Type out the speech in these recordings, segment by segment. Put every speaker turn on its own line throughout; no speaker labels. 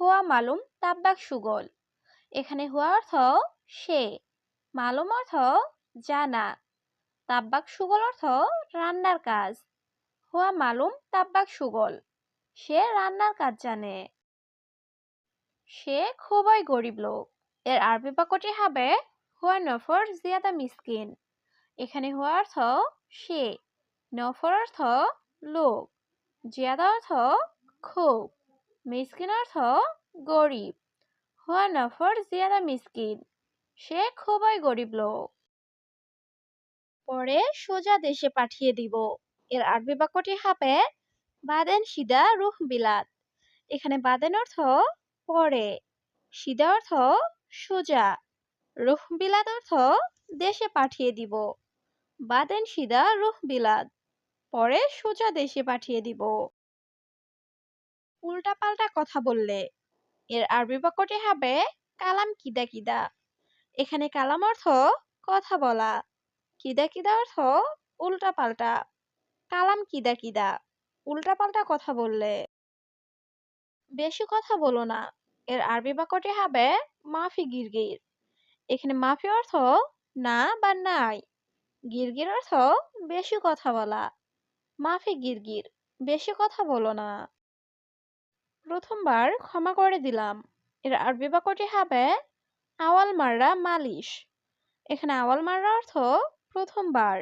হুয়া মালুম তাব্বাক সুগল। এখানে হুয়া অর্থ সে, মালুম অর্থ জানা। তাব্বাক সুগল অর্থ রান্নার কাজ। হুয়া মালুম তাব্বাক সুগল, সে রান্নার কাজ জানে। সে খুবই গরিব লোক। এর আরবি বাক্যটি হবে হুয়া নফর জিয়াদা মিসকিন। এখানে হুয়া অর্থ সে, নফর অর্থ লোক, জিয়াদা অর্থ খুব। মিসকিন অর্থ গরিব হুয়া নফর জিয়াদা মিসকিন। সে খুবই গরিব লোক। পরে সোজা দেশে পাঠিয়ে দিব। এর আরবি বাক্যটি হবে বাদেন সিদা রুহ বিলাদ এখানে বাদেন অর্থ পরে সিদা অর্থ সোজা। রুহ বিলাদ অর্থ দেশে পাঠিয়ে দিব। বাদেন সিদা রুহ বিলাদ পরে সোজা দেশে পাঠিয়ে দিব। উল্টাপাল্টা কথা বললে। এর আরবি বাক্যটি হবে, কালাম কিদা কিদা। এখানে কালাম অর্থ, কথা বলা। কিদা কিদা অর্থ, উল্টাপাল্টা। কালাম কিদা কিদা, উল্টাপাল্টা কথা বললে। বেশি কথা বলো না। এর আরবি বাক্যটি হবে, মাফি গিরগির। এখানে মাফি অর্থ, না বা নাই। গিরগির অর্থ, বেশি কথা বলা। মাফি গিরগির, বেশি কথা বলো না। প্রথমবার ক্ষমা করে দিলাম। এর আরবি বাক্যটি হবে, আওয়াল মাররা মালিশ। এখানে আওয়াল মাররা অর্থ, প্রথমবার।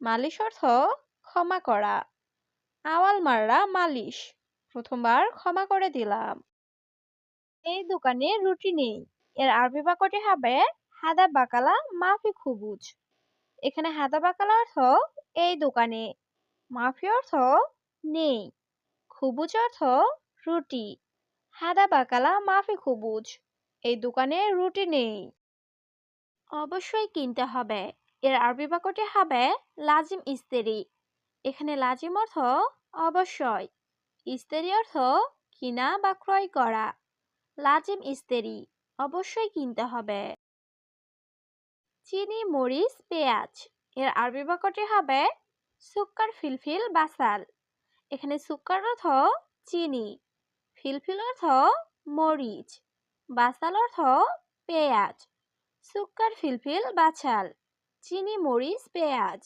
মালিশ অর্থ, ক্ষমা করা। আওয়াল মাররা মালিশ, প্রথমবার ক্ষমা করে দিলাম। এই দোকানে রুটি নেই। এর আরবি বাক্যটি হবে, হাদা বাকালা মাফি খুবুজ। এখানে হাদা বাকালা অর্থ, এই দোকানে। মাফি অর্থ, নেই। খুবুজ অর্থ রুটি। হাদা বাকালা মাফি খুবুজ এই দোকানে রুটি নেই। অবশ্যই কিনতে হবে। এর আরবি বাক্যটি হবে লাজিম ইস্তেরি। এখানে লাজিম অর্থ অবশ্যই। ইস্তেরি অর্থ কিনা বা ক্রয় করা। লাজিম ইস্তেরি অবশ্যই কিনতে হবে। চিনি, মরিচ, পেঁয়াজ। এর আরবি বাক্যটি হবে সুক্কার ফিলফিল বাসাল এখানে সুক্কার অর্থ চিনি। ফিলফিল অর্থ মরিচ। বাসাল অর্থ পেঁয়াজ। সুক্কার ফিলফিল বাছাল চিনি, মরিচ, পেঁয়াজ।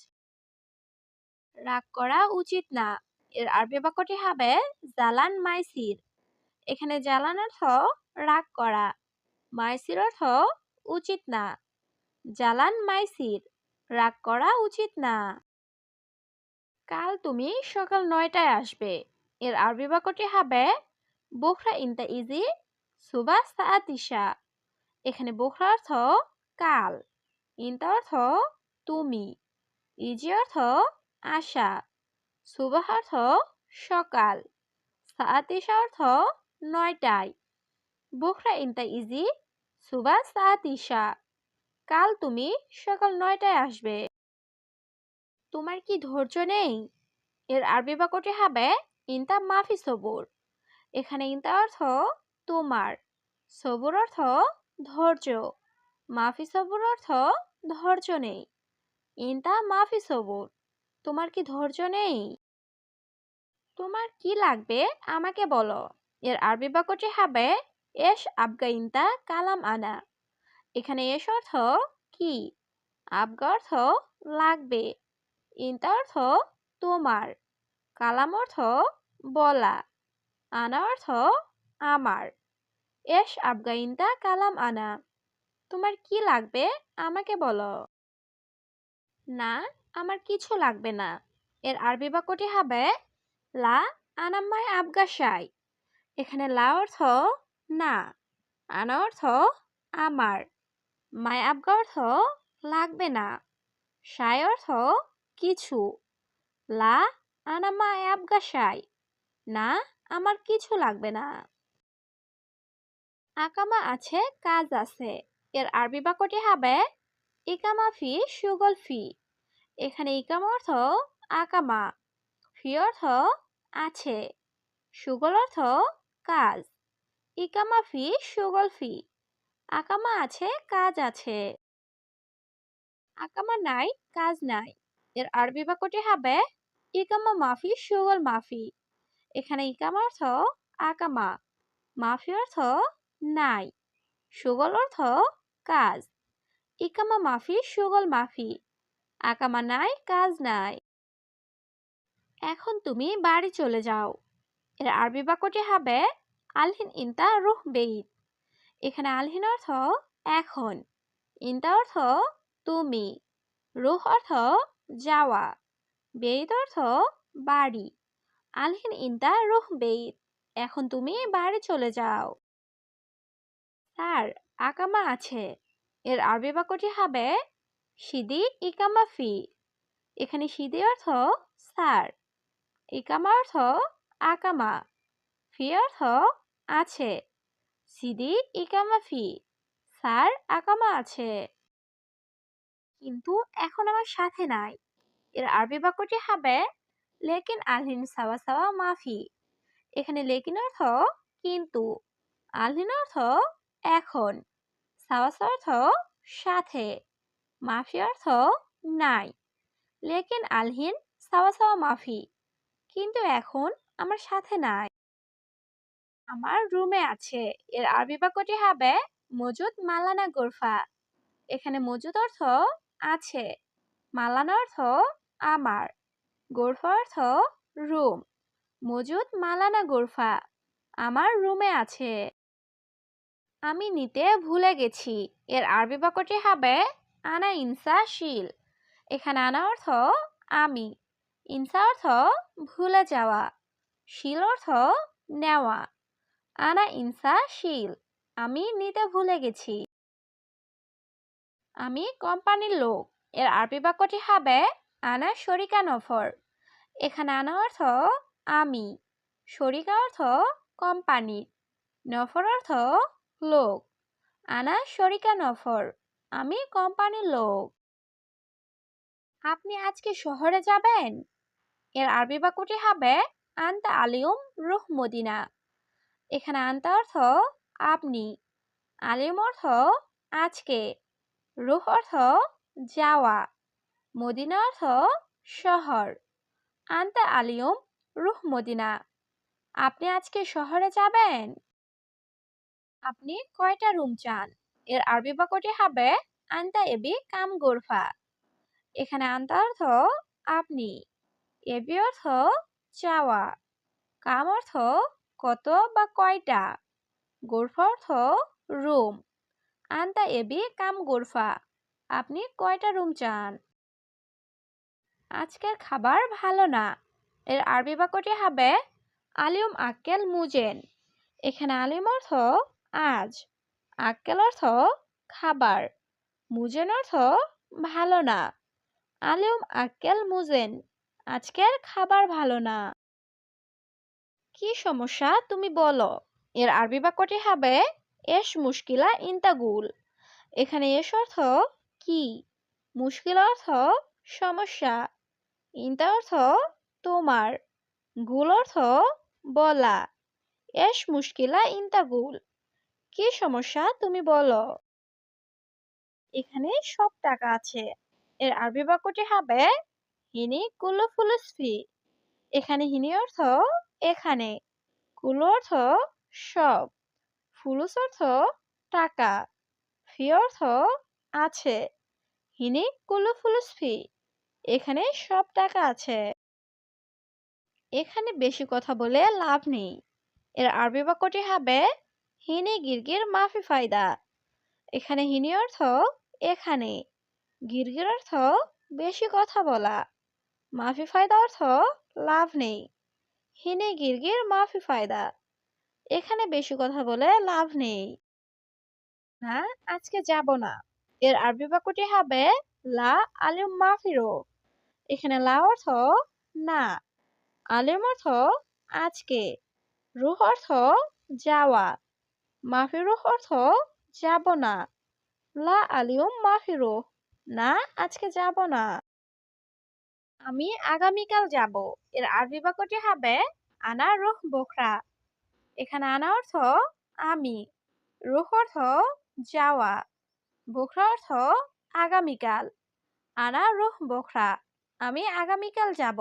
রাগ করা উচিত না। এর আরবি বাক্যটি হবে জালান মাইসির। এখানে জালান অর্থ রাগ করা। মাইসির অর্থ উচিত না। জালান মাইসির। রাগ করা উচিত না। কাল তুমি সকাল নয়টায় আসবে। এর আরবি বাক্যটি হবে বোখরা ইন ইনতা ইজি সুবা সাতিশা এখানে বোখরা অর্থ কাল ইনতা অর্থ তুমি, ইজি অর্থ আশা, সুবাহ অর্থ সকাল সাতিশা অর্থ নয়টায়। বোখরা ইনতা ইজি সুবা সাতিশা কাল তুমি সকাল নয়টায় আসবে। তোমার কি ধৈর্য নেই? এর আরবি বাক্যটি হবে ইনতা মাফি সবুর। এখানে ইনতা অর্থ তোমার। সবুর অর্থ ধৈর্য। মাফি সবুর অর্থ ধৈর্য নেই। ইনতা মাফি সবুর। তোমার কি ধৈর্য নেই? তোমার কি লাগবে আমাকে বলো। এর আরবি বাক্যটি হবে, এস আবগা ইনতা কালাম আনা। এখানে এস অর্থ কি? আবগা অর্থ লাগবে। ইনতা অর্থ তোমার। কালাম অর্থ বলা। আনা অর্থ আমার। এস আবগা ইনতা কালাম আনা। তোমার কি লাগবে? আমাকে বলো। না, আমার কিছু লাগবে না। এর আরবি বাক্যটি হবে, লা আনাম্মায় আবগাসাই এখানে লা অর্থ না, আনা অর্থ আমার। মায় আবগা অর্থ লাগবে না সাই অর্থ কিছু। লা আনাম্মায় আবগাসাই না আমার কিছু লাগবে না। আকামা আছে, কাজ আছে। এর আরবি বাক্যটি হবে, ইকামা ফি সুগল ফি। এখানে ইকামা অর্থ, আকামা। ফি অর্থ, আছে। সুগল অর্থ, কাজ। ইকামা ফি সুগল ফি। আকামা আছে, কাজ আছে। আকামা নাই, কাজ নাই। এর আরবি বাক্যটি হবে, ইকামা মাফি সুগল মাফি এখানে ইকামা অর্থ আকামা মাফি অর্থ নাই। সুগল অর্থ কাজ। ইকামা মাফি, সুগল মাফি। আকামা নাই, কাজ নাই। এখন তুমি বাড়ি চলে যাও। এর আরবি বাক্যটি হবে আলহিন ইনতা রুহ বেইত এখানে আলহিন অর্থ এখন। ইনতা অর্থ তুমি। রুহ অর্থ যাওয়া। বেইত অর্থ বাড়ি। আলহিন ইনতা রুহ বেইত এখন তুমি বাড়ি চলে যাও। স্যার, আকামা আছে। এর আরবি বাক্যটি হবে সিদি ইকামা ফি। এখানে সিদি অর্থ স্যার, ইকামা অর্থ আকামা, ফি অর্থ আছে। সিদি ইকামা ফি, স্যার, আকামা আছে। কিন্তু এখন আমার সাথে নাই। এর আরবি বাক্যটি হবে লেকিন আলহিন সাওয়া সাওয়া মাফি। এখানে লেকিন অর্থ কিন্তু, আলহিন অর্থ এখন সাওয়াস অর্থ সাথে, মাফি অর্থ নাই। লেকিন আলহিন সাওয়া সাওয়া মাফি, কিন্তু এখন আমার সাথে নাই। আমার রুমে আছে, এর আরবি বাক্যটি হবে মজুদ মালানা গোরফা। এখানে মজুদ অর্থ আছে, মালানা অর্থ আমার। গোরফা অর্থ রুম। মজুদ, মালানা গোরফা, আমার রুমে আছে। আমি নিতে ভুলে গেছি। এর আরবি বাক্যটি হবে, আনা ইনসা শিল। এখানে আনা অর্থ, আমি। ইনসা অর্থ, ভুলে যাওয়া। শিল অর্থ, নেওয়া। আনা ইনসা শিল, আমি নিতে ভুলে গেছি। আমি কোম্পানির লোক। এর আরবি বাক্যটি হবে আনা শরিকা নফর। এখানে আনা অর্থ আমি, শরিকা অর্থ কোম্পানির নফর অর্থ লোক। আনা শরিকা নফর, আমি কোম্পানির লোক। আপনি আজকে শহরে যাবেন? এর আরবি বাক্যটি হবে, আন্তা আলিউম রুহ মদিনা। এখানে আন্তা অর্থ আপনি আলিম অর্থ আজকে, রুহ অর্থ যাওয়া। মদিনা অর্থ শহর। আন্তা আলিয়ম রুহ মদিনা। আপনি আজকে শহরে যাবেন? আপনি কয়টা রুম চান? এর আরবি বাক্যটি হবে আন্তা এবি কাম গোরফা। এখানে আন্তা অর্থ আপনি, এবি অর্থ চাওয়া, কাম অর্থ কত বা কয়টা, গোরফা অর্থ রুম। আন্তা এবি কাম গোরফা। আপনি কয়টা রুম চান? আজকের খাবার ভালো না। এর আরবি বাক্যটি হবে আলিউম আক্কেল মুজেন। এখানে আলিম অর্থ আজ, আক্কেল অর্থ খাবার, মুজেন অর্থ ভালো না। আলিউম আক্কেল মুজেন, আজকের খাবার ভালো না। কি সমস্যা তুমি বলো? এর আরবি বাক্যটি হবে এস মুশকিলা ইন্তাগুল। এখানে এস অর্থ কি? মুশকিল অর্থ সমস্যা। ইন্তা অর্থ তোমার গুল অর্থ বলা। এস মুশকিলা ইন্তাগুল কি সমস্যা তুমি বলো? এখানে সব টাকা আছে। এর আরবি বাক্যটি হবে, হিনি কুল্লু ফুলুসফি। এখানে হিনি অর্থ এখানে, কুলো অর্থ সব, ফুলুস অর্থ টাকা, ফি অর্থ আছে। হিনি কুলু ফুলুস ফি এখানে সব টাকা আছে। এখানে বেশি কথা বলে লাভ নেই। এর আরবি বাক্যটি হবে, হিনি গিরগির মাফি ফায়দা। এখানে হিনি অর্থ, এখানে। গিরগির অর্থ, বেশি কথা বলা। মাফি ফায়দা অর্থ, লাভ নেই। হিনে গিরগির মাফি ফায়দা। এখানে বেশি কথা বলে লাভ নেই। না, আজকে যাব না। এর আরবি বাক্যটি হবে, লা আলিম মাফিরো। এখানে লা অর্থ না, আলিম অর্থ আজকে, রুহ অর্থ যাওয়া মাফিরুহ অর্থ যাব না, লা আলিউম মাফিরুহ না আজকে যাব না। আমি আগামীকাল যাব, এর আরবি বাক্যটি হবে আনা রুহ বোখরা, এখানে আনা অর্থ আমি, রুহ অর্থ যাওয়া, বোখরা অর্থ আগামীকাল, আনা রুহ বোখরা। আমি আগামীকাল যাব।